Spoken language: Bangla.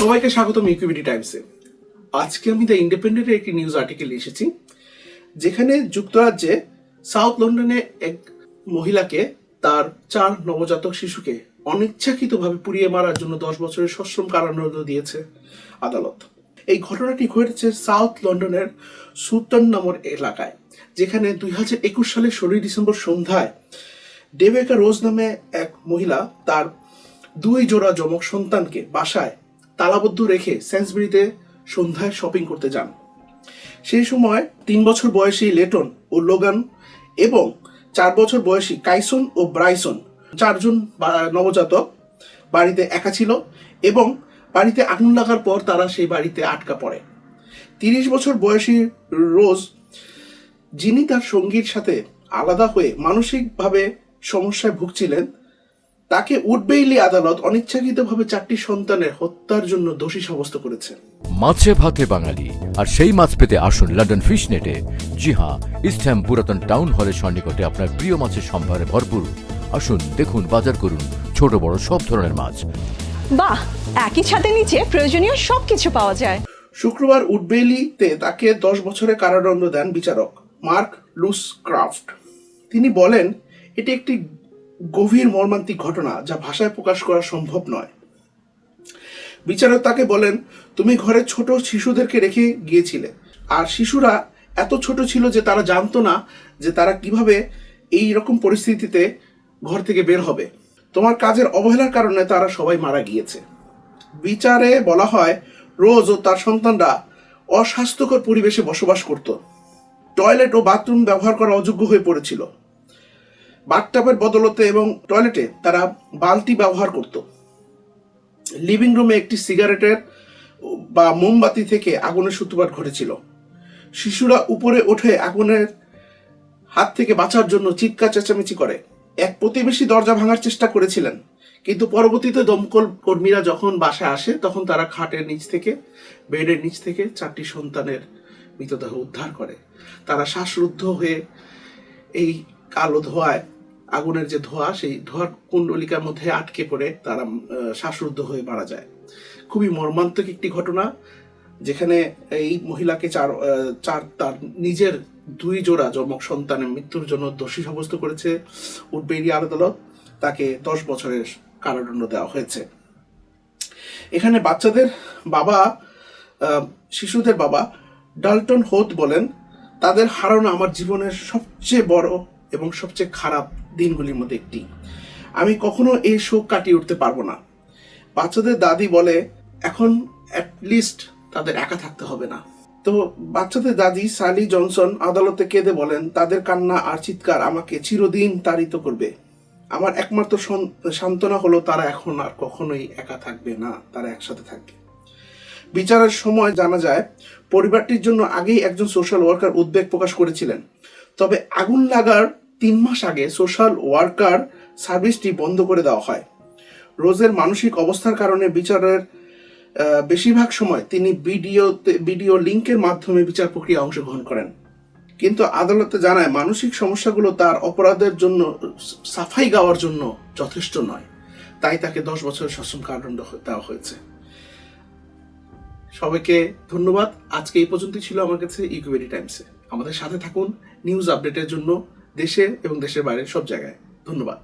সবাইকে স্বাগতম ইকুইবিটি টাইমসে। আজকে আমি দ্য ইন্ডিপেন্ডেন্টের একটি নিউজ আর্টিকেল এসেছি, যেখানে যুক্তরাজ্যে সাউথ লন্ডনে এক মহিলাকে তার চার নবজাতক শিশুকে অনিচ্ছাকৃতভাবে পুড়িয়ে মারার জন্য দশ বছরের সশ্রম কারাদণ্ড দিয়েছে আদালত। এই ঘটনাটি ঘটেছে সাউথ লন্ডনের সুতন নামর এলাকায়, যেখানে দুই হাজার একুশ সালের ষোলোই ডিসেম্বর সন্ধ্যায় ডেবেকা রোজ নামে এক মহিলা তার দুই জোড়া যমক সন্তানকে বাসায় তালাবদ্ধ রেখে সেন্সবেরিতে সন্ধ্যায় শপিং করতে যান। সেই সময় তিন বছর বয়সী লেটন ও লোগান এবং চার বছর বয়সী কাইসন ও ব্রাইসন চারজন নবজাতক বাড়িতে একা ছিল এবং বাড়িতে আগুন লাগার পর তারা সেই বাড়িতে আটকা পড়ে। তিরিশ বছর বয়সী রোজ যিনি তার সঙ্গীর সাথে আলাদা হয়ে মানসিকভাবে সমস্যায় ভুগছিলেন তাকে উডবেইলি আদালত অনিচ্ছাকৃতভাবে চারটি সন্তানের হত্যার জন্য দোষী সাব্যস্ত করেছে। মাছে ভাতে বাঙালি আর সেই মাছ পেতে আসুন লন্ডন ফিশ নেটে জি হ্যাঁ ইস্টহ্যাম পুরাতন টাউন হলের সন্নিকটে আপনার প্রিয় মাছের সম্ভারে ভরপুর। আসুন দেখুন বাজার করুন ছোট বড় সব ধরনের মাছ। বাহ একই ছাদের নিচে প্রয়োজনীয় সবকিছু পাওয়া যায়। শুক্রবার উডবেইলিতে তাকে দশ বছরের কারাদণ্ড দেন বিচারক মার্ক লুস ক্রাফট তিনি বলেন এটি একটি গভীর মর্মান্তিক ঘটনা যা ভাষায় প্রকাশ করা সম্ভব নয়। বিচারক তাকে বলেন, তুমি ঘরে ছোট শিশুদেরকে রেখে গিয়েছিলে। আর শিশুরা এত ছোট ছিল যে তারা জানতো না যে তারা কীভাবে এই রকম পরিস্থিতিতে ঘর থেকে বের হবে। তোমার কাজের অবহেলার কারণে তারা সবাই মারা গিয়েছে। বিচারে বলা হয়, রোজ ও তার সন্তানরা অস্বাস্থ্যকর পরিবেশে বসবাস করত। টয়লেট ও বাথরুম ব্যবহার করা অযোগ্য হয়ে পড়েছিল। বাথটাবের বদলতে এবং টয়লেটে তারা বালতি ব্যবহার করত। লিভিং রুমে একটি সিগারেটের বা মোমবাতি থেকে আগুনের সূত্রপাত ঘটেছিল। শিশুরা উপরে ওঠে আগুনের হাত থেকে বাঁচার জন্য চিৎকার চেঁচামেচি করে। এক প্রতিবেশী দরজা ভাঙার চেষ্টা করেছিলেন, কিন্তু পরবর্তীতে দমকল কর্মীরা যখন বাসায় আসে, তখন তারা খাটের নিচ থেকে, বেডের নিচ থেকে চারটি সন্তানের মৃতদেহ উদ্ধার করে। তারা শ্বাসরুদ্ধ হয়ে এই কালো ধোঁয়ায় আগুনের যে ধোঁয়া, সেই ধোঁয়ার কুণ্ডলিকার মধ্যে আটকে পড়ে তারা শ্বাসরুদ্ধ হয়ে মারা যায়। খুবই মর্মান্তিক একটি ঘটনা, যেখানে এই মহিলাকে চার চার, তার নিজের দুই জোড়া যমক সন্তানের মৃত্যুর জন্য দোষী সাব্যস্ত করেছে উডবেরি আদালত। তাকে দশ বছরের কারাদণ্ড দেওয়া হয়েছে। এখানে বাচ্চাদের বাবা শিশুদের বাবা ডালটন হোত বলেন, তাদের হারানো আমার জীবনের সবচেয়ে বড় এবং সবচেয়ে খারাপ দিনগুলির মধ্যে একটি। আমি কখনো এই শোক কাটিয়ে উঠতে পারব না। বাচ্চাদের দাদি বলে, এখন লিস্ট তাদের একা থাকতে হবে না। তো বাচ্চাদের দাদি সালি জনসন আদালতে কেঁদে বলেন, তাদের কান্না আর চিৎকার আমাকে চিরদিন তাড়িত করবে। আমার একমাত্র সান্ত্বনা হলো তারা এখন আর কখনোই একা থাকবে না, তারা একসাথে থাকবে। বিচারের সময় জানা যায়, পরিবারটির জন্য আগেই একজন সোশ্যাল ওয়ার্কার উদ্বেগ প্রকাশ করেছিলেন। তবে আগুন লাগার তিন মাস আগে সোশ্যাল ওয়ার্কার সার্ভিসটি বন্ধ করে দেওয়া হয়। রোজের মানসিক অবস্থার কারণে বিচারের বেশিরভাগ সময় তিনি ভিডিওতে, ভিডিও লিঙ্কের মাধ্যমে বিচার প্রক্রিয়া অংশগ্রহণ করেন। কিন্তু আদালতে জানায়, মানসিক সমস্যাগুলো তার অপরাধের জন্য সাফাই গাওয়ার জন্য যথেষ্ট নয়। তাই তাকে দশ বছরের সশ্রম কারাদণ্ড দেওয়া হয়েছে। সবাইকে ধন্যবাদ। আজকে এই পর্যন্তই ছিল আমার কাছে ইকুইটি টাইমসে। আমাদের সাথে থাকুন। নিউজ আপডেটের জন্য দেশে এবং দেশের বাইরে সব জায়গায়। ধন্যবাদ।